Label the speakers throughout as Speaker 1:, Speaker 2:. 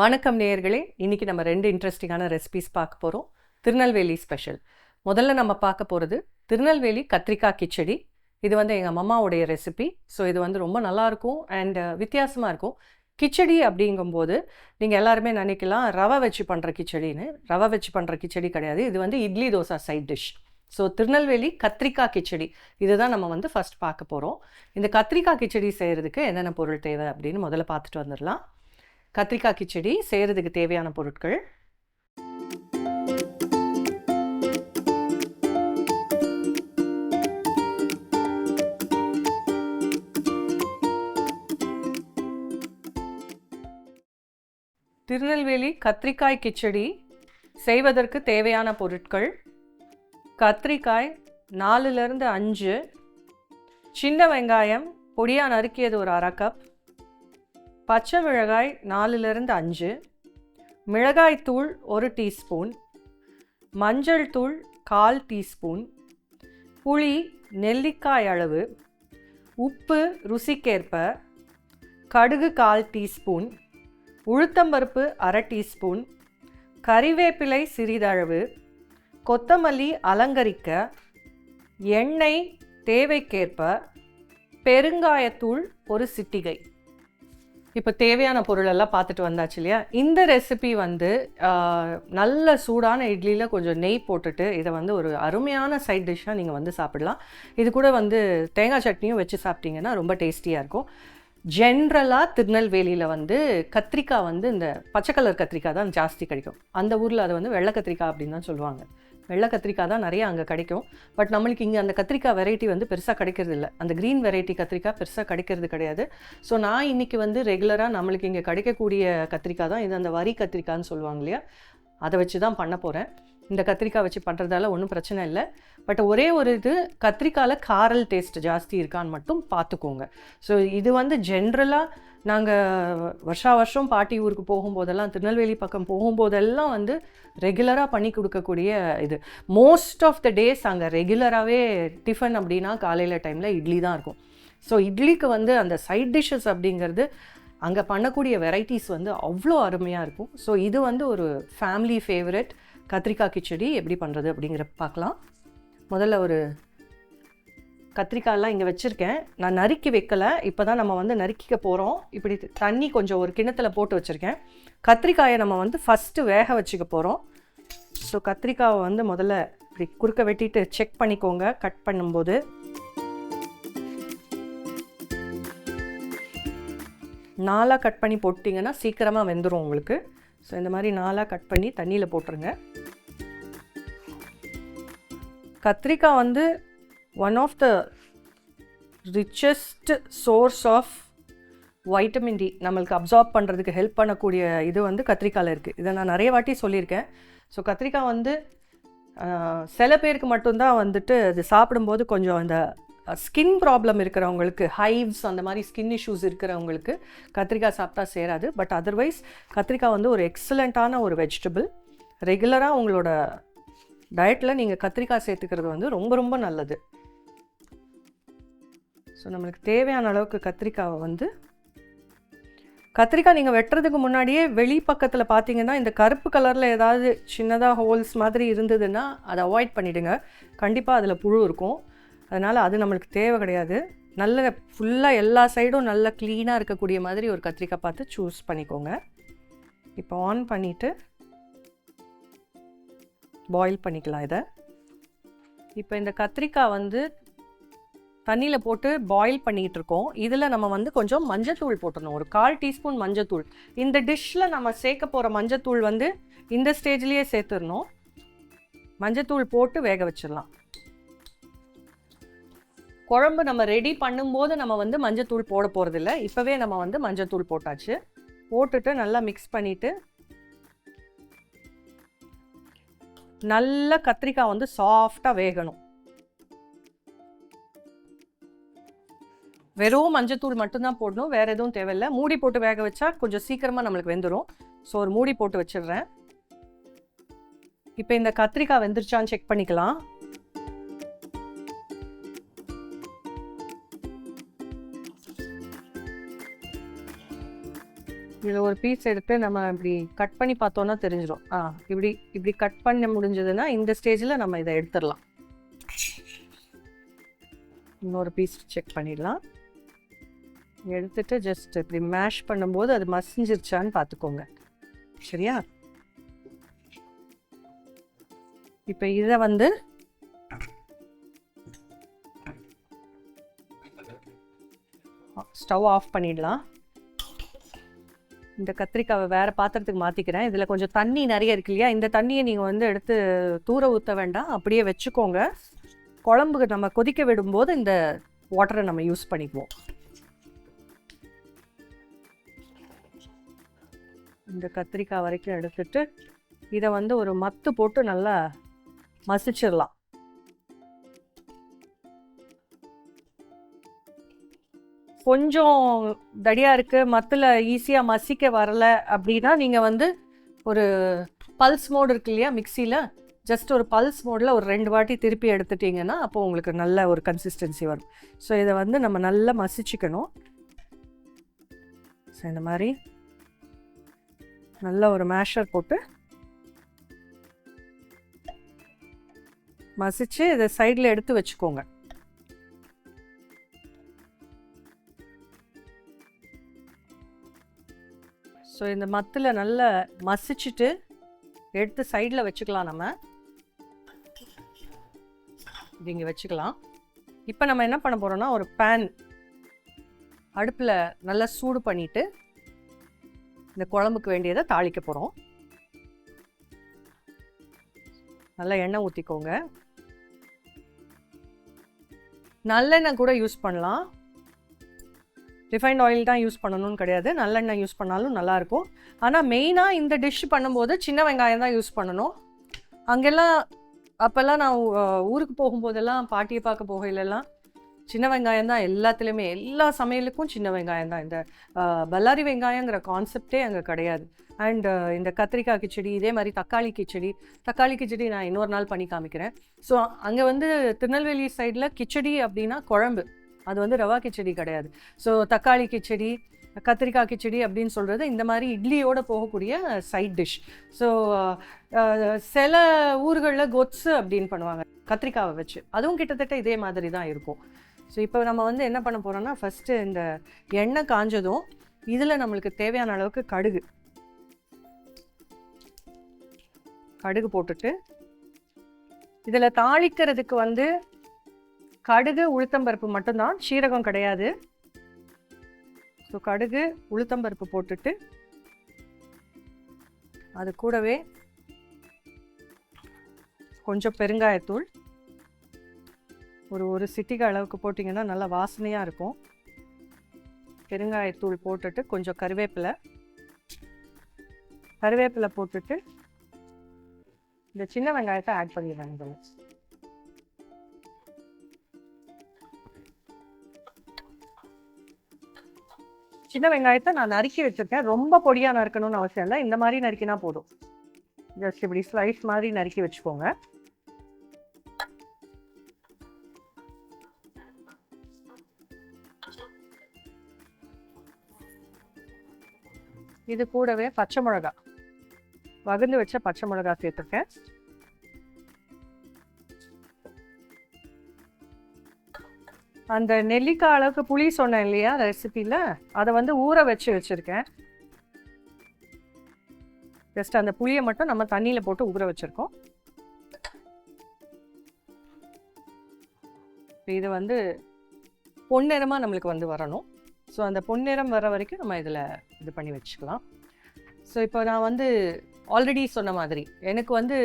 Speaker 1: வணக்கம் நேயர்களே. இன்னைக்கு நம்ம ரெண்டு இன்ட்ரெஸ்டிங்கான ரெசிபிஸ் பார்க்க போகிறோம் திருநெல்வேலி ஸ்பெஷல் முதல்ல நம்ம பார்க்க போகிறது திருநெல்வேலி கத்திரிக்காய் கிச்சடி. இது வந்து எங்கள் மம்மாவுடைய ரெசிபி ஸோ இது வந்து ரொம்ப நல்லாயிருக்கும் அண்ட் வித்தியாசமாக இருக்கும். கிச்சடி அப்படிங்கும்போது நீங்கள் எல்லாருமே நினைக்கலாம் ரவை வச்சு பண்ணுற கிச்சடின்னு. ரவை வச்சு பண்ணுற கிச்சடி கிடையாது. இது வந்து idli dosa side dish so Tirunelveli கத்திரிக்காய் கிச்சடி. இதுதான் நம்ம வந்து ஃபஸ்ட் பார்க்க போகிறோம் இந்த கத்திரிக்காய் கிச்சடி செய்கிறதுக்கு என்னென்ன பொருள் தேவை அப்படின்னு முதல்ல பார்த்துட்டு வந்துடலாம். கத்திரிக்காய் கிச்சடி செய்கிறதுக்கு தேவையான பொருட்கள். திருநெல்வேலி கத்திரிக்காய் கிச்சடி செய்வதற்கு தேவையான பொருட்கள். கத்திரிக்காய் நாலுலேருந்து அஞ்சு. சின்ன வெங்காயம் பொடியாக நறுக்கியது ஒரு அரை கப். பச்சை மிளகாய் நாலுலேருந்து அஞ்சு மிளகாய் தூள் ஒரு டீஸ்பூன் மஞ்சள் தூள் கால் டீஸ்பூன் புளி நெல்லிக்காய் அளவு உப்பு ருசிக்கேற்ப கடுகு கால் டீஸ்பூன் உளுத்தம்பருப்பு அரை டீஸ்பூன் கறிவேப்பிலை சிறிதளவு கொத்தமல்லி அலங்கரிக்க எண்ணெய் தேவைக்கேற்ப பெருங்காயத்தூள் ஒரு சிட்டிகை. இப்போ தேவையான பொருளெல்லாம் பார்த்துட்டு வந்தாச்சு இல்லையா? இந்த ரெசிபி வந்து நல்ல சூடான இட்லியில் கொஞ்சம் நெய் போட்டுட்டு இதை வந்து ஒரு அருமையான சைட் டிஷ்ஷாக நீங்கள் வந்து சாப்பிடலாம். இது கூட வந்து தேங்காய் சட்னியும் வச்சு சாப்பிட்டீங்கன்னா ரொம்ப டேஸ்டியாக இருக்கும். ஜென்ரலாக திருநெல்வேலியில் வந்து கத்திரிக்காய் வந்து இந்த பச்சை கலர் கத்திரிக்காய் தான் ஜாஸ்தி கிடைக்கும். அந்த ஊரில் அதை வந்து வெள்ளை கத்திரிக்காய் அப்படின்னு தான் சொல்லுவாங்க. வெள்ளை கத்திரிக்காய் தான் நிறைய அங்கே கிடைக்கும். பட் நம்மளுக்கு இங்கே அந்த கத்திரிக்காய் வெரைட்டி வந்து பெருசாக கிடைக்கிறது இல்லை. அந்த க்ரீன் வெரைட்டி கத்திரிக்காய் பெருசாக கிடைக்கிறது கிடையாது. ஸோ நான் இன்னைக்கு வந்து ரெகுலராக நம்மளுக்கு இங்கே கிடைக்கக்கூடிய கத்திரிக்காய் தான் இது அந்த வரி கத்திரிக்காய்னு சொல்லுவாங்க இல்லையா? அதை வச்சு தான் பண்ண போகிறேன் இந்த கத்திரிக்காய் வச்சு பண்ணுறதால ஒன்றும் பிரச்சனை இல்லை. பட் ஒரே ஒரு இது கத்திரிக்காயில் காரல் டேஸ்ட் ஜாஸ்தி இருக்கான்னு மட்டும் பார்த்துக்கோங்க ஸோ இது வந்து ஜென்ரலாக நாங்கள் வருஷா வருஷம் பாட்டி ஊருக்கு போகும்போதெல்லாம் திருநெல்வேலி பக்கம் போகும்போதெல்லாம் வந்து ரெகுலராக பண்ணி கொடுக்கக்கூடிய இது. மோஸ்ட் ஆஃப் த டேஸ் அங்கே ரெகுலராகவே டிஃபன் அப்படின்னா காலையில் டைமில் இட்லி தான் இருக்கும். ஸோ இட்லிக்கு வந்து அந்த சைட் டிஷ்ஷஸ் அப்படிங்கிறது அங்கே பண்ணக்கூடிய வெரைட்டிஸ் வந்து அவ்வளோ அருமையாக இருக்கும். ஸோ இது வந்து ஒரு ஃபேமிலி ஃபேவரட் கத்திரிக்காய் கிச்சடி எப்படி பண்ணுறது அப்படிங்கிற பார்க்கலாம். முதல்ல ஒரு கத்திரிக்காயெல்லாம் இங்கே வச்சுருக்கேன். நான் நறுக்கி வைக்கல. இப்போ தான் நம்ம வந்து நறுக்கிக்க போகிறோம் இப்படி தண்ணி கொஞ்சம் ஒரு கிணத்துல போட்டு வச்சுருக்கேன். கத்திரிக்காயை நம்ம வந்து ஃபஸ்ட்டு வேக வச்சுக்க போகிறோம் ஸோ கத்திரிக்காவை வந்து முதல்ல இப்படி குறுக்க வெட்டிட்டு செக் பண்ணிக்கோங்க. கட் பண்ணும்போது. நாலாக கட் பண்ணி போட்டிங்கன்னா சீக்கிரமாக வெந்துடும் உங்களுக்கு. ஸோ இந்த மாதிரி நாலாக கட் பண்ணி தண்ணியில் போட்டுருங்க. கத்திரிக்காய் வந்து one of the richest source of vitamin D நம்மளுக்கு அப்சார்ப் பண்ணுறதுக்கு ஹெல்ப் பண்ணக்கூடிய இது வந்து கத்திரிக்காயில் இருக்குது இதை நான் நிறைய வாட்டி சொல்லியிருக்கேன். ஸோ கத்திரிக்காய் வந்து சில பேருக்கு மட்டும்தான் வந்துட்டு அது சாப்பிடும்போது கொஞ்சம் அந்த ஸ்கின் ப்ராப்ளம் இருக்கிறவங்களுக்கு ஹைவ்ஸ் அந்த மாதிரி ஸ்கின் இஷ்யூஸ் இருக்கிறவங்களுக்கு கத்திரிக்காய் சாப்பிட்டா சேராது. பட் அதர்வைஸ் கத்திரிக்காய் வந்து ஒரு எக்ஸலண்ட்டான ஒரு வெஜிடபிள் ரெகுலராக உங்களோட டயட்டில் நீங்கள் கத்திரிக்காய் சேர்த்துக்கிறது வந்து ரொம்ப ரொம்ப நல்லது. ஸோ நம்மளுக்கு தேவையான அளவுக்கு கத்திரிக்காவை வந்து கத்திரிக்காய் நீங்கள் வெட்டுறதுக்கு முன்னாடியே வெளி பக்கத்தில் பார்த்தீங்கன்னா இந்த கருப்பு கலரில் ஏதாவது சின்னதாக ஹோல்ஸ் மாதிரி இருந்ததுன்னா அதை அவாய்ட் பண்ணிவிடுங்க கண்டிப்பாக அதில் புழு இருக்கும். அதனால் அது நம்மளுக்கு தேவை கிடையாது. நல்ல ஃபுல்லாக எல்லா சைடும் நல்ல க்ளீனாக இருக்கக்கூடிய மாதிரி ஒரு கத்திரிக்காய் பார்த்து சூஸ் பண்ணிக்கோங்க. இப்போ ஆன் பண்ணிவிட்டு பாயில் பண்ணிக்கலாம் இதை. இப்போ இந்த கத்திரிக்காய் வந்து தண்ணியில் போட்டு பாயில் பண்ணிகிட்டு இருக்கோம். இதில் நம்ம வந்து கொஞ்சம் மஞ்சத்தூள் போட்டுடணும். ஒரு கால் டீஸ்பூன் மஞ்சத்தூள். இந்த டிஷ்ஷில் நம்ம சேர்க்க போகிற மஞ்சத்தூள் வந்து இந்த ஸ்டேஜ்லேயே சேர்த்துடணும். மஞ்சத்தூள் போட்டு வேக வச்சிடலாம். குழம்பு நம்ம ரெடி பண்ணும்போது நம்ம வந்து மஞ்சத்தூள் போட போகிறதில்ல இப்போவே நம்ம வந்து மஞ்சத்தூள் போட்டாச்சு. போட்டுட்டு நல்லா மிக்ஸ் பண்ணிவிட்டு நல்ல கத்திரிக்காய் வந்து சாஃப்டாக வேகணும். வெறும் மஞ்சத்தூள் மட்டும்தான் போடணும் வேறு எதுவும் தேவையில்லை. மூடி போட்டு வேக வச்சா கொஞ்சம் சீக்கிரமாக நம்மளுக்கு வெந்துடும் ஸோ ஒரு மூடி போட்டு வச்சிடுறேன். இப்போ இந்த கத்திரிக்காய் வெந்துருச்சான்னு செக் பண்ணிக்கலாம். இதில் ஒரு பீஸ் எடுத்து நம்ம இப்படி கட் பண்ணி பார்த்தோன்னா தெரிஞ்சிடும் ஆ இப்படி இப்படி கட் பண்ண முடிஞ்சதுன்னா இந்த ஸ்டேஜில் நம்ம இதை எடுத்துடலாம். இன்னொரு பீஸ் செக் பண்ணிடலாம். எடுத்துட்டு ஜஸ்ட் இப்படி மேஷ் பண்ணும்போது அது மசிஞ்சிருச்சான்னு பார்த்துக்கோங்க. சரியா? இப்போ இதை வந்து ஸ்டவ் ஆஃப் பண்ணிடலாம். இந்த கத்திரிக்காவை வேறு பாத்திரத்துக்கு மாற்றிக்கிறேன் இதில் கொஞ்சம் தண்ணி நிறைய இருக்கு இல்லையா? இந்த தண்ணியை நீங்கள் வந்து எடுத்து தூர ஊற்ற வேண்டாம். அப்படியே வச்சுக்கோங்க. குழம்புக்கு நம்ம கொதிக்க விடும்போது இந்த வாட்டரை நம்ம யூஸ் பண்ணிக்குவோம். இந்த கத்திரிக்காய் வரைக்கும் எடுத்துட்டு இதை வந்து ஒரு மத்து போட்டு நல்லா மசிச்சிடலாம். கொஞ்சம் தடியாக இருக்குது மத்தில் ஈஸியாக மசிக்க வரல அப்படின்னா நீங்கள் வந்து ஒரு பல்ஸ் மோடு இருக்கு இல்லையா மிக்சியில் ஜஸ்ட் ஒரு பல்ஸ் மோடில் ஒரு ரெண்டு வாட்டி திருப்பி எடுத்துட்டிங்கன்னா அப்போ உங்களுக்கு நல்ல ஒரு கன்சிஸ்டன்சி வரும். ஸோ இதை வந்து நம்ம நல்லா மசிச்சுக்கணும். ஸோ இந்த மாதிரி நல்ல ஒரு மேஷர் போட்டு மசித்து இதை சைடில் எடுத்து வச்சுக்கோங்க. ஸோ இந்த மத்தில் நல்லா மசிச்சுட்டு எடுத்து சைடில் வச்சுக்கலாம் நம்ம. இது இங்கே வச்சுக்கலாம். இப்போ நம்ம என்ன பண்ண போகிறோம்னா ஒரு பேன் அடுப்பில் நல்லா சூடு பண்ணிவிட்டு இந்த குழம்புக்கு வேண்டியதை தாளிக்க போகிறோம் நல்லா எண்ணெய் ஊற்றிக்கோங்க நல்லெண்ணெய் கூட யூஸ் பண்ணலாம். ரிஃபைண்ட் ஆயில் தான் யூஸ் பண்ணணும்னு கிடையாது. நல்லெண்ணெய் யூஸ் பண்ணாலும் நல்லாயிருக்கும். ஆனால் மெயினாக இந்த டிஷ் பண்ணும்போது சின்ன வெங்காயம் தான் யூஸ் பண்ணணும். அங்கெல்லாம் அப்போல்லாம் நான் ஊருக்கு போகும்போதெல்லாம் பாட்டியை பார்க்க போகையிலலாம் சின்ன வெங்காயம் தான் எல்லாத்துலேயுமே எல்லா சமையலுக்கும் சின்ன வெங்காயம் தான். இந்த பல்லாரி வெங்காயங்கிற கான்செப்டே அங்கே கிடையாது. அண்ட் இந்த கத்திரிக்காய் கிச்சடி இதே மாதிரி தக்காளி கிச்சடி தக்காளி கிச்சடி நான் இன்னொரு நாள் பண்ணி காமிக்கிறேன். ஸோ அங்கே வந்து திருநெல்வேலி சைடில் கிச்சடி அப்படின்னா குழம்பு. அது வந்து ரவா கிச்சடி கிடையாது. ஸோ தக்காளி கிச்சடி கத்திரிக்காய் கிச்சடி அப்படின்னு சொல்கிறது இந்த மாதிரி இட்லியோடு போகக்கூடிய சைட் டிஷ் ஸோ சில ஊர்களில் கொத்ஸு அப்படின்னு பண்ணுவாங்க கத்திரிக்காவை வச்சு. அதுவும் கிட்டத்தட்ட இதே மாதிரி தான் இருக்கும். ஸோ இப்போ நம்ம வந்து என்ன பண்ண போகிறோம்னா ஃபஸ்ட்டு இந்த எண்ணெய் காஞ்சதும் இதில் நம்மளுக்கு தேவையான அளவுக்கு கடுகு. கடுகு போட்டுட்டு இதில் தாளிக்கிறதுக்கு வந்து கடுகு உளுத்தம்பருப்பு மட்டும்தான் சீரகம் கிடையாது. ஸோ கடுகு உளுத்தம்பருப்பு போட்டுட்டு அது கூடவே கொஞ்சம் பெருங்காயத்தூள். ஒரு ஒரு சிட்டிக அளவுக்கு போட்டிங்கன்னா நல்லா வாசனையாக இருக்கும். பெருங்காயத்தூள் போட்டுட்டு கொஞ்சம் கருவேப்பிலை. கருவேப்பிலை போட்டுட்டு இந்த சின்ன வெங்காயத்தை ஆட் பண்ணிடுறாங்க சின்ன வெங்காயத்தை நான் நறுக்கி வச்சிருக்கேன். ரொம்ப பொடியாக நறுக்கணும்னு அவசியம் இல்லை. இந்த மாதிரி நறுக்கினா போதும். ஜஸ்ட் இப்படி ஸ்லைஸ் மாதிரி நறுக்கி வச்சுக்கோங்க. இது கூடவே பச்சை மிளகா. வகுந்து வச்ச பச்சை மிளகா சேர்த்துருக்கேன். அந்த நெல்லிக்காய் அளவுக்கு புளி சொன்னேன் இல்லையா ரெசிபியில் அதை வந்து ஊற வச்சு வச்சுருக்கேன். ஜஸ்ட் அந்த புளியை மட்டும் நம்ம தண்ணியில் போட்டு ஊற வச்சுருக்கோம். இது வந்து பொன்னிறமாக நம்மளுக்கு வந்து வரணும். ஸோ அந்த பொன்னிறம் வர வரைக்கும் நம்ம இதில் இது பண்ணி வச்சுக்கலாம். ஸோ இப்போ நான் வந்து ஆல்ரெடி சொன்ன மாதிரி எனக்கு வந்து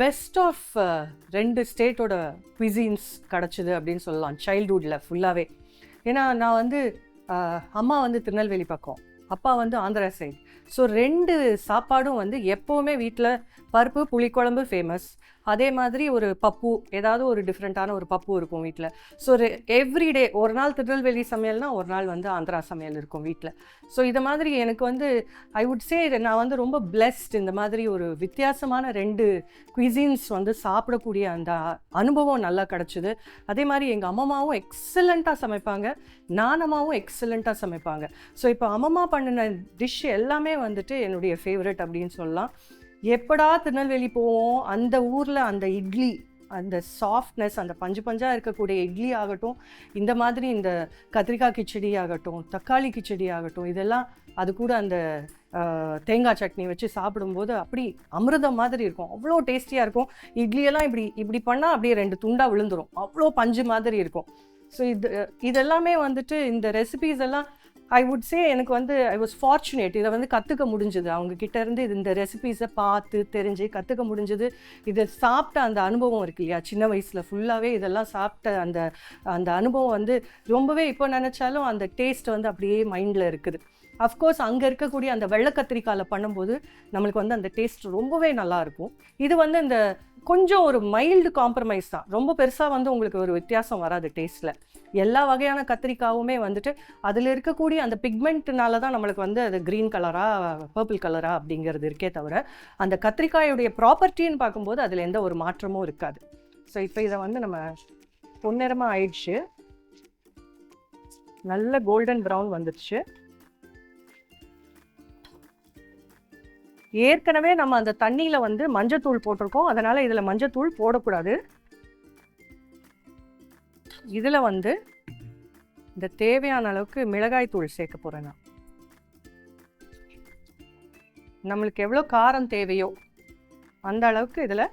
Speaker 1: பெஸ்ட் ஆஃப் uh, ரெண்டு ஸ்டேட்டோட குவிசின்ஸ் கிடச்சிது அப்படின்னு சொல்லலாம். சைல்டுஹுட்டில் ஃபுல்லாகவே ஏன்னா நான் வந்து அம்மா வந்து திருநெல்வேலி பக்கம். அப்பா வந்து ஆந்திரா சைடு ஸோ ரெண்டு சாப்பாடும் வந்து எப்போவுமே வீட்டில் பருப்பு புளிக்குழம்பு ஃபேமஸ் அதே மாதிரி ஒரு பப்பு ஏதாவது ஒரு டிஃப்ரெண்ட்டான ஒரு பப்பு இருக்கும் வீட்டில் ஸோ ஒரு எவ்ரிடே ஒரு நாள் திருநெல்வேலி சமையல்னால் ஒரு நாள் வந்து ஆந்திரா சமையல் இருக்கும் வீட்டில் ஸோ இது மாதிரி எனக்கு வந்து ஐ வுட் சே நான் வந்து ரொம்ப பிளெஸ்ட் இந்த மாதிரி ஒரு வித்தியாசமான ரெண்டு குவிசின்ஸ் வந்து சாப்பிடக்கூடிய அந்த அனுபவம் நல்லா கிடச்சிது. அதே மாதிரி எங்கள் அம்மாவும் எக்ஸலண்ட்டாக சமைப்பாங்க. நானம்மாவும் எக்ஸலண்ட்டாக சமைப்பாங்க. ஸோ இப்போ அம்மா பண்ணின டிஷ் எல்லாமே வந்துட்டு என்னுடைய ஃபேவரட் அப்படின்னு சொல்லலாம். எப்படா திருநெல்வேலி போவோம்? அந்த ஊரில் அந்த இட்லி அந்த சாஃப்ட்னஸ் அந்த பஞ்சு பஞ்சாக இருக்கக்கூடிய இட்லி ஆகட்டும் இந்த மாதிரி இந்த கத்திரிக்காய் கிச்சடி ஆகட்டும் தக்காளி கிச்சடி ஆகட்டும் இதெல்லாம் அது கூட அந்த தேங்காய் சட்னி வச்சு சாப்பிடும்போது அப்படி அமிர்தம் மாதிரி இருக்கும். அவ்வளோ டேஸ்டியாக இருக்கும். இட்லியெல்லாம் இப்படி இப்படி பண்ணால் அப்படியே ரெண்டு துண்டாக விழுந்துடும் அவ்வளோ பஞ்சு மாதிரி இருக்கும். ஸோ இது இதெல்லாமே வந்துட்டு இந்த ரெசிபீஸ் எல்லாம் ஐ வுட் சே எனக்கு வந்து ஐ வாஸ் ஃபார்ச்சுனேட் இதை வந்து கற்றுக்க முடிஞ்சுது. அவங்க இருந்து இது இந்த ரெசிபீஸை பார்த்து தெரிஞ்சு கற்றுக்க முடிஞ்சது. இதை சாப்பிட்ட அந்த அனுபவம் இருக்கு இல்லையா? சின்ன வயசில் ஃபுல்லாகவே இதெல்லாம் சாப்பிட்ட அந்த அந்த அனுபவம் வந்து ரொம்பவே இப்போ நினச்சாலும் அந்த டேஸ்ட் வந்து அப்படியே மைண்டில் இருக்குது. அஃப்கோர்ஸ் அங்கே இருக்கக்கூடிய அந்த வெள்ளை கத்திரிக்காயில் பண்ணும்போது நம்மளுக்கு வந்து அந்த டேஸ்ட் ரொம்பவே நல்லா இருக்கும். இது வந்து இந்த கொஞ்சம் ஒரு மைல்டு காம்ப்ரமைஸ் தான். ரொம்ப பெருசாக வந்து உங்களுக்கு ஒரு வித்தியாசம் வராது டேஸ்ட்டில் எல்லா வகையான கத்திரிக்காவுமே வந்துட்டு அதில் இருக்கக்கூடிய அந்த பிக்மெண்ட்னால தான் நம்மளுக்கு வந்து அது க்ரீன் கலராக பர்பிள் கலராக அப்படிங்கிறது இருக்கே தவிர அந்த கத்திரிக்காயுடைய ப்ராப்பர்ட்டின்னு பார்க்கும்போது அதில் எந்த ஒரு மாற்றமும் இருக்காது. ஸோ இப்போ இதை வந்து நம்ம பொன்னிறமாக ஆயிடுச்சு. நல்ல கோல்டன் ப்ரௌன் வந்துடுச்சு. ஏற்கனவே நம்ம அந்த தண்ணியில் வந்து மஞ்சத்தூள் போட்டிருக்கோம். அதனால் இதில் மஞ்சத்தூள் போடக்கூடாது. இதில் வந்து இந்த தேவையான அளவுக்கு மிளகாய் தூள் சேர்க்க போகிறேன் நான். நம்மளுக்கு எவ்வளோ காரம் தேவையோ அந்த அளவுக்கு இதில்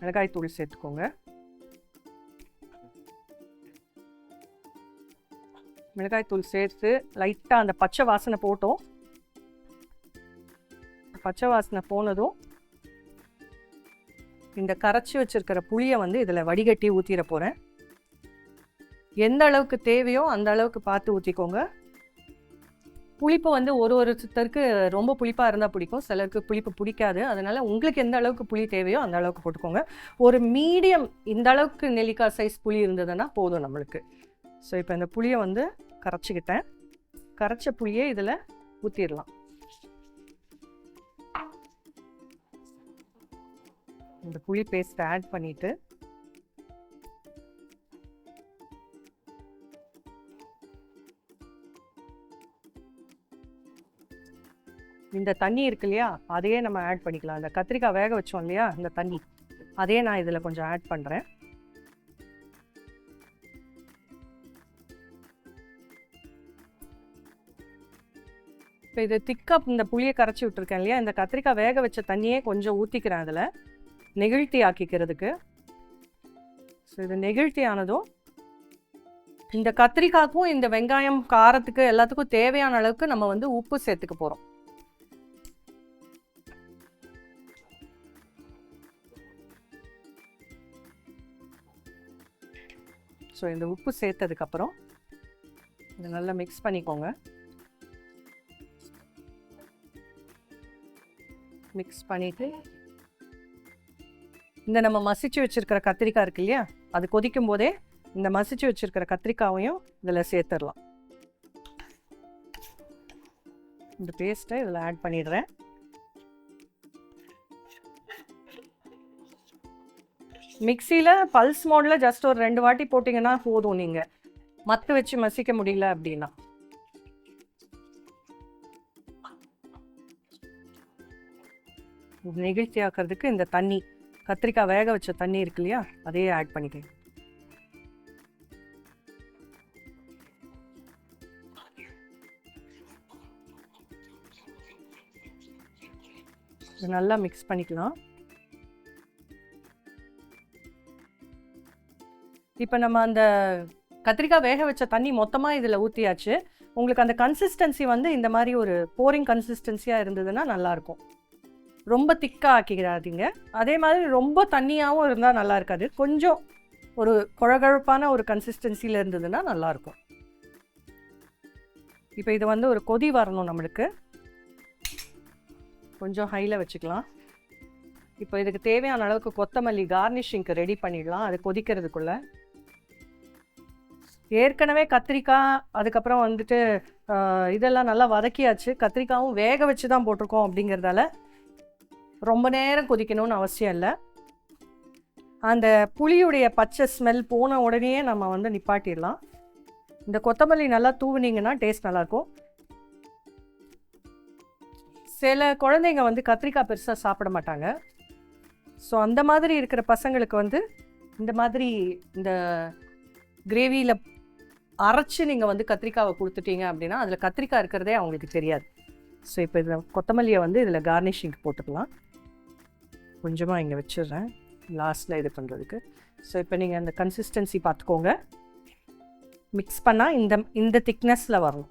Speaker 1: மிளகாய் தூள் சேர்த்துக்கோங்க. மிளகாய் தூள் சேர்த்து லைட்டாக அந்த பச்சை வாசனை போட்டோம். பச்சை வாசனை போனதும் இந்த கரைச்சி வச்சுருக்கிற புளியை வந்து இதில் வடிகட்டி ஊற்றிட போகிறேன் எந்த அளவுக்கு தேவையோ அந்த அளவுக்கு பார்த்து ஊற்றிக்கோங்க புளிப்பு வந்து ஒரு ஒரு சித்தருக்கு ரொம்ப புளிப்பாக இருந்தால் பிடிக்கும். சிலருக்கு புளிப்பு பிடிக்காது. அதனால் உங்களுக்கு எந்த அளவுக்கு புளி தேவையோ அந்த அளவுக்கு போட்டுக்கோங்க. ஒரு மீடியம் இந்த அளவுக்கு நெல்லிக்காய் சைஸ் புளி இருந்ததுன்னா போதும் நம்மளுக்கு. ஸோ இப்போ இந்த புளியை வந்து கரைச்சிக்கிட்டேன். கரைச்ச புளியை இதில் ஊற்றிடலாம் இந்த புளி பேஸ்ட் ஆட் பண்ணிட்டு இந்த தண்ணி இருக்கு இல்லையா அதையே நம்ம ஆட் பண்ணிக்கலாம். இந்த கத்திரிக்காய் வேக வச்சோம் இல்லையா இந்த தண்ணி அதையே நான் இதில் கொஞ்சம் ஆட் பண்ணுறேன் இப்போ இது திக்காக இந்த புளியை கரைச்சி விட்டுருக்கேன் இல்லையா இந்த கத்திரிக்காய் வேக வச்ச தண்ணியே கொஞ்சம் ஊற்றிக்கிறேன் அதில். நெகிழ்த்தி ஆக்கிக்கிறதுக்கு ஸோ இது நெகிழ்த்தி ஆனதும் இந்த கத்திரிக்காய்க்கும் இந்த வெங்காயம் காரத்துக்கு எல்லாத்துக்கும் தேவையான அளவுக்கு நம்ம வந்து உப்பு சேர்த்துக்க போகிறோம் ஸோ இந்த உப்பு சேர்த்ததுக்கப்புறம் இதை நல்லா மிக்ஸ் பண்ணிக்கோங்க. மிக்ஸ் பண்ணிவிட்டு இந்த நம்ம மசிச்சு வச்சுருக்கிற கத்திரிக்காய் இருக்கு இல்லையா? அது கொதிக்கும் போதே இந்த மசிச்சு வச்சுருக்கிற கத்திரிக்காவையும் இதில் சேர்த்துடலாம். இந்த பேஸ்ட்டை இதில் ஆட் பண்ணிடுறேன். மிக்சியில் பல்ஸ் மோடில் ஜஸ்ட் ஒரு ரெண்டு வாட்டி போட்டிங்கன்னா போதும் நீங்கள் மத்து வச்சு மசிக்க முடியல அப்படின்னா. நெகிழ்ச்சி ஆக்கிறதுக்கு இந்த தண்ணி. கத்திரிக்காய் வேக வச்ச தண்ணி இருக்கு இல்லையா அதையே ஆட் பண்ணிக்கங்க நல்லா மிக்ஸ் பண்ணிக்கலாம். இப்போ நம்ம அந்த கத்திரிக்காய் வேக வச்ச தண்ணி மொத்தமாக இதில் ஊற்றியாச்சு உங்களுக்கு அந்த கன்சிஸ்டன்சி வந்து இந்த மாதிரி ஒரு போரிங் கன்சிஸ்டன்சியாக இருந்ததுன்னா நல்லாயிருக்கும் ரொம்ப திக்காக ஆக்கிக்கிறாதீங்க அதே மாதிரி ரொம்ப தண்ணியாகவும் இருந்தால் நல்லா இருக்காது. கொஞ்சம் ஒரு குழகழப்பான ஒரு கன்சிஸ்டன்சியில் இருந்ததுன்னா நல்லாயிருக்கும் இப்போ இது வந்து ஒரு கொதி வரணும் நம்மளுக்கு. கொஞ்சம் ஹையில் வச்சுக்கலாம். இப்போ இதுக்கு தேவையான அளவுக்கு கொத்தமல்லி கார்னிஷிங்க்கு ரெடி பண்ணிடலாம். அது கொதிக்கிறதுக்குள்ள. ஏற்கனவே கத்திரிக்காய் அதுக்கப்புறம் வந்துட்டு இதெல்லாம் நல்லா வதக்கியாச்சு. கத்திரிக்காயும் வேக வச்சு தான் போட்டிருக்கோம் அப்படிங்கிறதால ரொம்ப நேரம் கொதிக்கணும்னு அவசியம் இல்லை. அந்த புளியுடைய பச்சை ஸ்மெல் போன உடனே நம்ம வந்து நிப்பாட்டிடலாம். இந்த கொத்தமல்லி நல்லா தூவுனீங்கன்னா டேஸ்ட் நல்லாயிருக்கும். சில குழந்தைங்க வந்து கத்திரிக்காய் பெருசாக சாப்பிட மாட்டாங்க. ஸோ அந்த மாதிரி இருக்கிற பசங்களுக்கு வந்து இந்த மாதிரி இந்த கிரேவியில் அரைச்சு நீங்கள் வந்து கத்திரிக்காவை கொடுத்துட்டீங்க அப்படின்னா அதில் கத்திரிக்காய் இருக்கிறதே அவங்களுக்கு தெரியாது. ஸோ இப்போ இதில் கொத்தமல்லியை வந்து இதில் கார்னிஷிங் போட்டுக்கலாம். கொஞ்சமாக இங்கே வச்சிடுறேன். லாஸ்ட்டில் இது பண்ணுறதுக்கு ஸோ இப்போ நீங்கள் அந்த கன்சிஸ்டன்சி பார்த்துக்கோங்க. மிக்ஸ் பண்ணால் இந்த இந்த திக்னஸில் வரணும்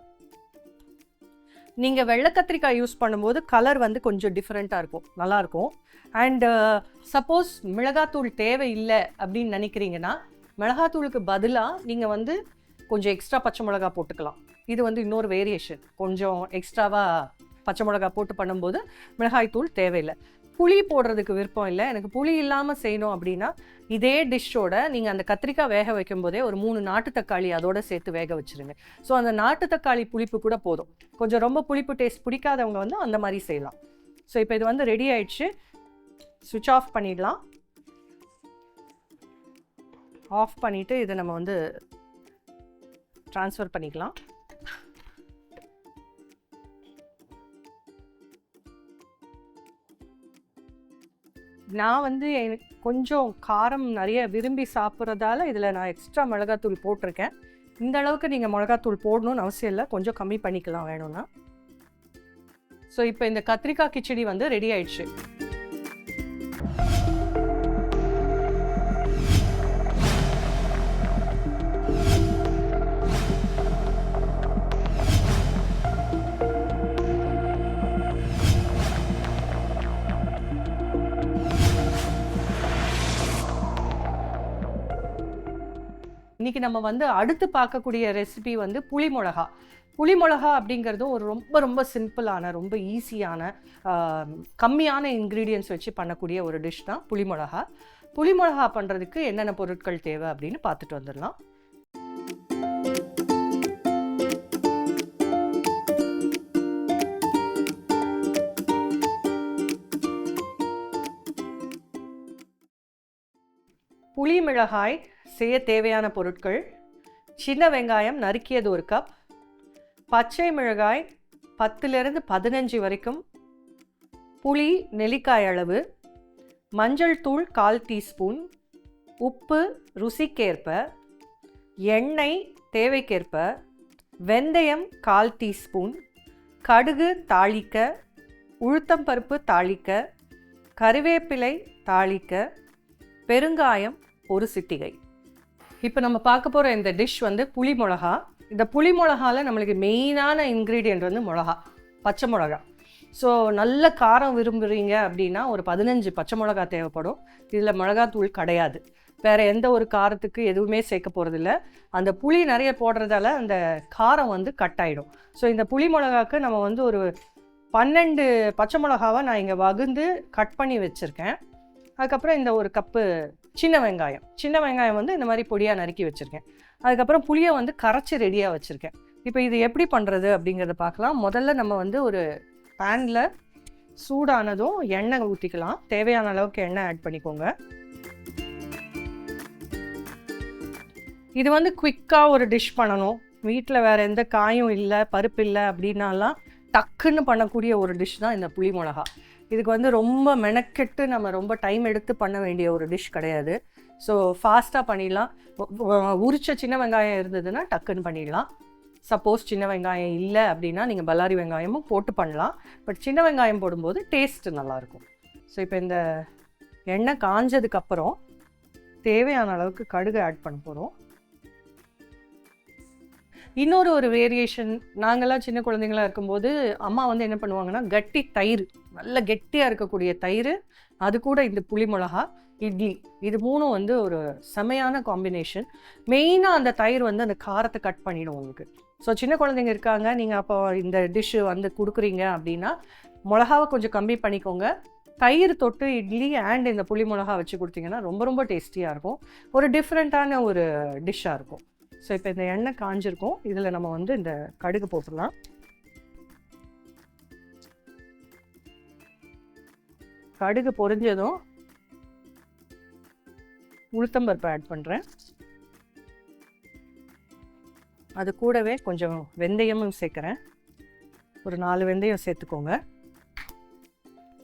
Speaker 1: நீங்கள் வெள்ளை கத்திரிக்காய் யூஸ் பண்ணும்போது கலர் வந்து கொஞ்சம் டிஃப்ரெண்ட்டாக இருக்கும். நல்லாயிருக்கும் அண்டு சப்போஸ் uh, மிளகாத்தூள் தேவை இல்லை அப்படின்னு நினைக்கிறீங்கன்னா மிளகாத்தூளுக்கு பதிலாக நீங்கள் வந்து கொஞ்சம் எக்ஸ்ட்ரா பச்சை மிளகா போட்டுக்கலாம். இது வந்து இன்னொரு வேரியேஷன் கொஞ்சம் எக்ஸ்ட்ராவாக பச்சை மிளகா போட்டு பண்ணும்போது மிளகாய் தூள் தேவையில்லை. புளி போடுறதுக்கு விருப்பம் இல்லை. எனக்கு புளி இல்லாமல் செய்யணும் அப்படின்னா இதே டிஷ்ஷோட நீங்கள் அந்த கத்திரிக்காய் வேக வைக்கும் போதே ஒரு மூணு நாட்டு தக்காளி அதோட சேர்த்து வேக வச்சிருங்க. ஸோ அந்த நாட்டு தக்காளி புளிப்பு கூட போதும். கொஞ்சம் ரொம்ப புளிப்பு டேஸ்ட் பிடிக்காதவங்க வந்து அந்த மாதிரி செய்யலாம். ஸோ இப்போ இது வந்து ரெடி ஆயிடுச்சு. சுவிட்ச் ஆஃப் பண்ணிடலாம். ஆஃப் பண்ணிவிட்டு இதை நம்ம வந்து ட்ரான்ஸ்ஃபர் பண்ணிக்கலாம். நான் வந்து எனக்கு கொஞ்சம் காரம் நிறைய விரும்பி சாப்பிட்றதால இதில் நான் எக்ஸ்ட்ரா மிளகாத்தூள் போட்டிருக்கேன். இந்த அளவுக்கு நீங்கள் மிளகாத்தூள் போடணும்னு அவசியம் இல்லை. கொஞ்சம் கம்மி பண்ணிக்கலாம் வேணும்னா. ஸோ இப்போ இந்த கத்திரிக்காய் கிச்சடி வந்து ரெடி ஆயிடுச்சு. இன்றைக்கி நம்ம வந்து அடுத்து பார்க்கக்கூடிய ரெசிபி வந்து புளி மிளகா புளி மிளகா அப்படிங்கிறதும் ஒரு ரொம்ப ரொம்ப சிம்பிளான ரொம்ப ஈஸியான கம்மியான இன்க்ரீடியன்ஸ் வச்சு பண்ணக்கூடிய ஒரு டிஷ் தான் புளி மிளகா புளி மிளகா பண்ணுறதுக்கு என்னென்ன பொருட்கள் தேவை அப்படின்னு பார்த்துட்டு வந்துடலாம். புளி மிளகாய் செய்ய தேவையான பொருட்கள் சின்ன வெங்காயம் நறுக்கியது ஒரு கப் பச்சை மிளகாய் பத்துலேருந்து பதினஞ்சு வரைக்கும் புளி நெல்லிக்காய் அளவு மஞ்சள் தூள் கால் டீஸ்பூன் உப்பு ருசிக்கேற்ப எண்ணெய் தேவைக்கேற்ப வெந்தயம் கால் டீஸ்பூன் கடுகு தாளிக்க உளுத்தம்பருப்பு தாளிக்க கருவேப்பிலை தாளிக்க பெருங்காயம் ஒரு சிட்டிகை. இப்போ நம்ம பார்க்க போகிற இந்த டிஷ் வந்து புளி மிளகா. இந்த புளி மிளகால நம்மளுக்கு மெயினான இன்க்ரீடியன்ட் வந்து மிளகா பச்சை மிளகா. ஸோ நல்ல காரம் விரும்புகிறீங்க அப்படின்னா ஒரு பதினஞ்சு பச்சை மிளகா தேவைப்படும். இதில் மிளகாத்தூள் கிடையாது. வேறு எந்த ஒரு காரத்துக்கு எதுவுமே சேர்க்க போகிறதில்ல அந்த புளி நிறைய போடுறதால அந்த காரம் வந்து கட் ஆகிடும் ஸோ இந்த புளி மிளகாக்கு நம்ம வந்து ஒரு பன்னெண்டு பச்சை மிளகாவை நான் இங்கே வகுந்து கட் பண்ணி வச்சுருக்கேன். அதுக்கப்புறம் இந்த ஒரு கப்பு சின்ன வெங்காயம். சின்ன வெங்காயம் வந்து இந்த மாதிரி பொடியாக நறுக்கி வச்சுருக்கேன். அதுக்கப்புறம் புளியை வந்து கரைச்சி ரெடியாக வச்சுருக்கேன். இப்போ இது எப்படி பண்ணுறது அப்படிங்கிறத பார்க்கலாம். முதல்ல நம்ம வந்து ஒரு பேனில் சூடானதும் எண்ணெய் ஊற்றிக்கலாம் தேவையான அளவுக்கு எண்ணெய் ஆட் பண்ணிக்கோங்க. இது வந்து குவிக்காக ஒரு டிஷ் பண்ணணும். வீட்டில் வேறு எந்த காயும் இல்லை பருப்பு இல்லை அப்படின்னாலாம் டக்குன்னு பண்ணக்கூடிய ஒரு டிஷ் தான் இந்த புளி மிளகா இதுக்கு வந்து ரொம்ப மெனக்கெட்டு நம்ம ரொம்ப டைம் எடுத்து பண்ண வேண்டிய ஒரு டிஷ் கிடையாது. ஸோ ஃபாஸ்ட்டாக பண்ணிடலாம். உரிச்ச சின்ன வெங்காயம் இருந்ததுன்னா டக்குன்னு பண்ணிடலாம். சப்போஸ் சின்ன வெங்காயம் இல்லை அப்படின்னா நீங்கள் பல்லாரி வெங்காயமும் போட்டு பண்ணலாம். பட் சின்ன வெங்காயம் போடும்போது டேஸ்ட்டு நல்லாயிருக்கும். ஸோ இப்போ இந்த எண்ணெய் காஞ்சதுக்கப்புறம் தேவையான அளவுக்கு கடுகு ஆட் பண்ண போகிறோம் இன்னொரு ஒரு வேரியேஷன் நாங்கள்லாம் சின்ன குழந்தைங்களா இருக்கும்போது அம்மா வந்து என்ன பண்ணுவாங்கன்னா கட்டி தயிர் நல்ல கெட்டியாக இருக்கக்கூடிய தயிர் அது கூட இந்த புளி மிளகா இட்லி இது மூணும் வந்து ஒரு செமையான காம்பினேஷன் மெயினாக அந்த தயிர் வந்து அந்த காரத்தை கட் பண்ணிடும் உங்களுக்கு. ஸோ சின்ன குழந்தைங்க இருக்காங்க நீங்கள் அப்போ இந்த டிஷ்ஷு வந்து கொடுக்குறீங்க அப்படின்னா மிளகாவை கொஞ்சம் கம்மி பண்ணிக்கோங்க. தயிர் தொட்டு இட்லி அண்ட் இந்த புளி மிளகா வச்சு கொடுத்தீங்கன்னா ரொம்ப ரொம்ப டேஸ்டியாக இருக்கும். ஒரு டிஃப்ரெண்ட்டான ஒரு டிஷ்ஷாக இருக்கும். ஸோ இப்போ இந்த எண்ணெய் காஞ்சிருக்கும். இதில் நம்ம வந்து இந்த கடுகு போட்டுடலாம். கடுகு பொரிஞ்சதும் உளுத்தம்பருப்பு ஆட் பண்ணுறேன் அது கூடவே கொஞ்சம் வெந்தயமும் சேர்க்குறேன். ஒரு நாலு வெந்தயம் சேர்த்துக்கோங்க.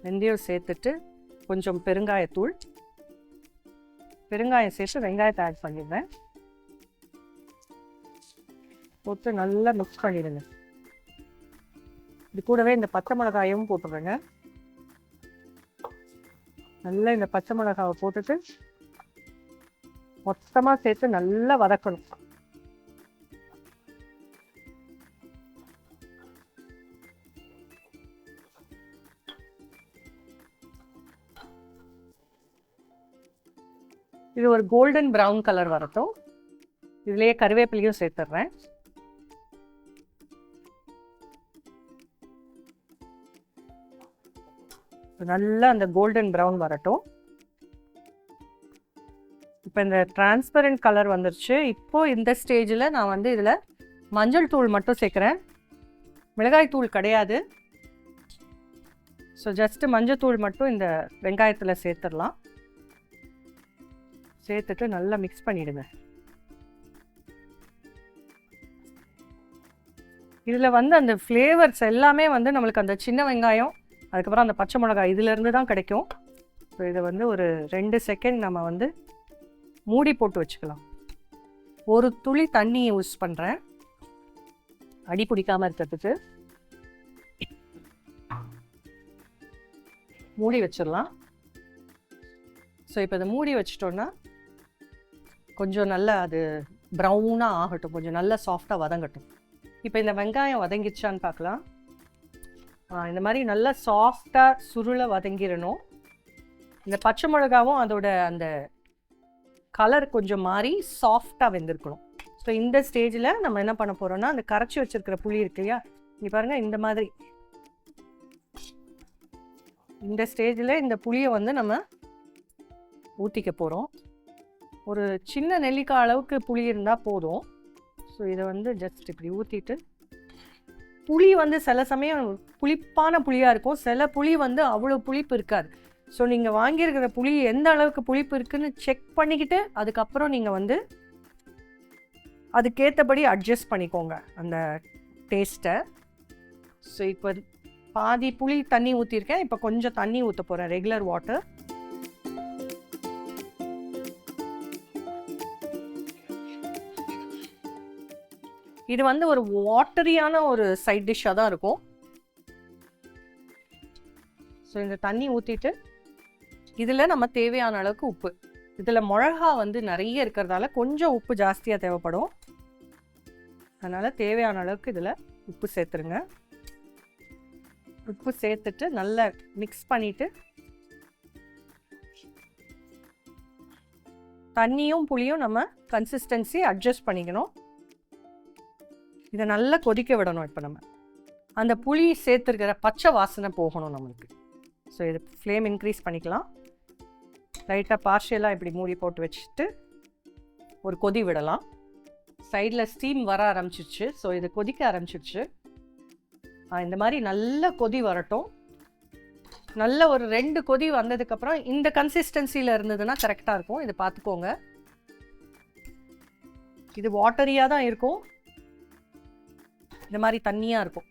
Speaker 1: வெந்தயம் சேர்த்துட்டு கொஞ்சம் பெருங்காயத்தூள். பெருங்காயம் சேர்த்து வெங்காயத்தை ஆட் பண்ணிடுறேன். போட்டு நல்லா மிக்ஸ் பண்ணிடுங்க. இது கூடவே இந்த பச்சை மிளகாயும் போட்டுடுங்க. நல்லா இந்த பச்சை மிளகாவை போட்டுட்டு மொத்தமாக சேர்த்து நல்லா வதக்கணும். இது ஒரு கோல்டன் ப்ரௌன் கலர் வரட்டும். இதுலேயே கருவேப்பிலையும் சேர்த்துட்றேன். நல்லா அந்த கோல்டன் ப்ரௌன் வரட்டும். இப்போ இந்த டிரான்ஸ்பரண்ட் கலர் வந்துருச்சு. இப்போ இந்த ஸ்டேஜில் நான் வந்து இதில் மஞ்சள் தூள் மட்டும் சேர்க்குறேன். மிளகாய் தூள் கிடையாது. ஸோ ஜஸ்ட்டு மஞ்சள் தூள் மட்டும் இந்த வெங்காயத்தில் சேர்த்துடலாம். சேர்த்துட்டு நல்லா மிக்ஸ் பண்ணிவிடுங்க இதில் வந்து அந்த ஃப்ளேவர்ஸ் எல்லாமே வந்து நம்மளுக்கு அந்த சின்ன வெங்காயம் அதுக்கப்புறம் அந்த பச்சை மிளகாய் இதிலேருந்து தான் கிடைக்கும். ஸோ இதை வந்து ஒரு ரெண்டு செகண்ட் நம்ம வந்து மூடி போட்டு வச்சுக்கலாம். ஒரு துளி தண்ணி யூஸ் பண்ணுறேன் அடி பிடிக்காமல் இருக்கிறதுக்கு. மூடி வச்சிடலாம். ஸோ இப்போ இதை மூடி வச்சிட்டோன்னா கொஞ்சம் நல்லா அது ப்ரௌனாக ஆகட்டும். கொஞ்சம் நல்லா சாஃப்டாக வதங்கட்டும். இப்போ இந்த வெங்காயம் வதங்கிச்சான்னு பார்க்கலாம். இந்த மாதிரி நல்லா சாஃப்டாக சுருளை வதங்கிடணும் இந்த பச்சை மிளகாவும் அதோட அந்த கலர் கொஞ்சம் மாறி சாஃப்டாக வெந்திருக்கணும். ஸோ இந்த ஸ்டேஜில் நம்ம என்ன பண்ண போகிறோம்னா அந்த கரைச்சி வச்சிருக்கிற புளி இருக்கு இல்லையா? இங்கே பாருங்கள் இந்த மாதிரி. இந்த ஸ்டேஜில் இந்த புளியை வந்து நம்ம ஊற்றிக்க போகிறோம் ஒரு சின்ன நெல்லிக்காய் அளவுக்கு புளி இருந்தால் போதும். ஸோ இதை வந்து ஜஸ்ட் இப்படி ஊற்றிட்டு புளி வந்து சில சமயம் புளிப்பான புளியாக இருக்கும். சில புளி வந்து அவ்வளோ புளிப்பு இருக்காது. ஸோ நீங்கள் வாங்கியிருக்கிற புளி எந்த அளவுக்கு புளிப்பு இருக்குதுன்னு செக் பண்ணிக்கிட்டு அதுக்கப்புறம் நீங்கள் வந்து அதுக்கேற்றபடி அட்ஜஸ்ட் பண்ணிக்கோங்க அந்த டேஸ்ட்டை ஸோ இப்போ பாதி புளி தண்ணி ஊற்றிருக்கேன் இப்போ கொஞ்சம் தண்ணி ஊற்ற போகிறேன் ரெகுலர் வாட்டர் இது வந்து ஒரு வாட்டரியான ஒரு சைட் டிஷ்ஷாக தான் இருக்கும். ஸோ இந்த தண்ணி ஊற்றிட்டு இதில் நம்ம தேவையான அளவுக்கு உப்பு. இதில் மிளகா வந்து நிறைய இருக்கிறதால கொஞ்சம் உப்பு ஜாஸ்தியாக தேவைப்படும். அதனால் தேவையான அளவுக்கு இதில் உப்பு சேர்த்துருங்க. உப்பு சேர்த்துட்டு நல்லா மிக்ஸ் பண்ணிவிட்டு தண்ணியும் புளியும் நம்ம கன்சிஸ்டன்சி அட்ஜஸ்ட் பண்ணிக்கணும். இதை நல்லா கொதிக்க விடணும் இப்போ நம்ம. அந்த புளி சேர்த்துருக்கிற பச்சை வாசனை போகணும் நம்மளுக்கு. ஸோ இது ஃப்ளேம் இன்க்ரீஸ் பண்ணிக்கலாம். லைட்டாக பார்ஷியலாக இப்படி மூடி போட்டு வச்சுட்டு ஒரு கொதி விடலாம். சைடில் ஸ்டீம் வர ஆரம்பிச்சிருச்சு. ஸோ இது கொதிக்க ஆரம்பிச்சிருச்சு. இந்த மாதிரி நல்ல கொதி வரட்டும். நல்ல ஒரு ரெண்டு கொதி வந்ததுக்கப்புறம் இந்த கன்சிஸ்டன்சியில் இருந்ததுன்னா கரெக்டாக இருக்கும். இது பார்த்துக்கோங்க. இது வாட்டரியாக தான் இருக்கும். இந்த மாதிரி தண்ணியாக இருக்கும்.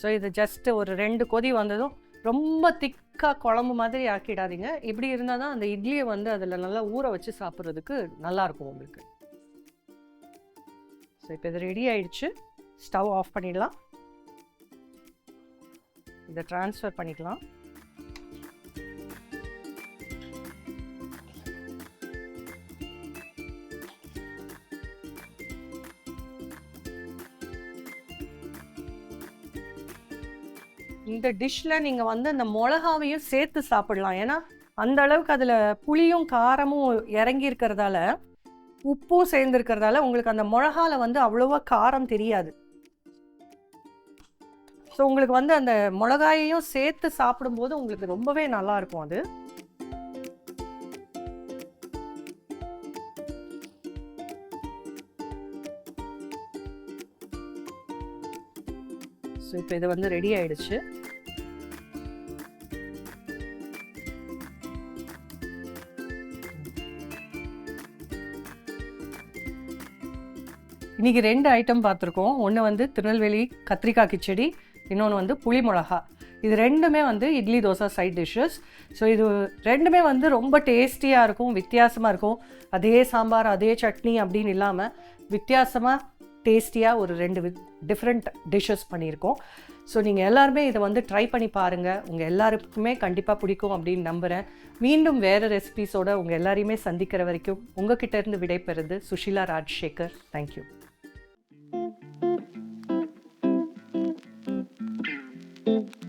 Speaker 1: ஸோ இது ஜஸ்ட்டு ஒரு ரெண்டு கொதி வந்ததும் ரொம்ப திக்காக குழம்பு மாதிரி ஆக்கிடாதீங்க. இப்படி இருந்தால் தான் அந்த இட்லியை வந்து அதில் நல்லா ஊற வச்சு சாப்பிட்றதுக்கு நல்லாயிருக்கும் உங்களுக்கு. ஸோ இப்போ இது ரெடி ஆயிடுச்சு. ஸ்டவ் ஆஃப் பண்ணிடலாம். இதை ட்ரான்ஸ்ஃபர் பண்ணிக்கலாம். இந்த டிஷ்ஷில் நீங்கள் வந்து அந்த மிளகாவையும் சேர்த்து சாப்பிடலாம். ஏன்னா அந்த அளவுக்கு அதில் புளியும் காரமும் இறங்கி இருக்கிறதால உப்பும் சேர்ந்துருக்கிறதால உங்களுக்கு அந்த மிளகால வந்து அவ்வளோவா காரம் தெரியாது. ஸோ உங்களுக்கு வந்து அந்த மிளகாயையும் சேர்த்து சாப்பிடும்போது உங்களுக்கு ரொம்பவே நல்லாயிருக்கும் அது. இப்போ இது வந்து ரெடி ஆயிடுச்சு. இன்னைக்கு ரெண்டு ஐட்டம் பார்த்துருக்கோம். ஒன்று வந்து திருநெல்வேலி கத்திரிக்காய் கிச்சடி இன்னொன்று வந்து புளி மிளகா. இது ரெண்டுமே வந்து idli dosa side dishes so இது ரெண்டுமே வந்து ரொம்ப டேஸ்டியாக இருக்கும் வித்தியாசமாக இருக்கும். அதே சாம்பார் அதே சட்னி அப்படின்னு இல்லாமல் வித்தியாசமாக டேஸ்டியாக ஒரு ரெண்டு டிஃப்ரெண்ட் டிஷ்ஷஸ் பண்ணியிருக்கோம். ஸோ நீங்கள் எல்லாருமே இதை வந்து ட்ரை பண்ணி பாருங்கள் உங்கள் எல்லாருக்குமே கண்டிப்பாக பிடிக்கும் அப்படின்னு நம்புகிறேன் மீண்டும் வேறு ரெசிபீஸோட உங்கள் எல்லாரையுமே சந்திக்கிற வரைக்கும் உங்ககிட்டேருந்து விடைபெறுது Susheela Rajasekar. Thank you
Speaker 2: thank you.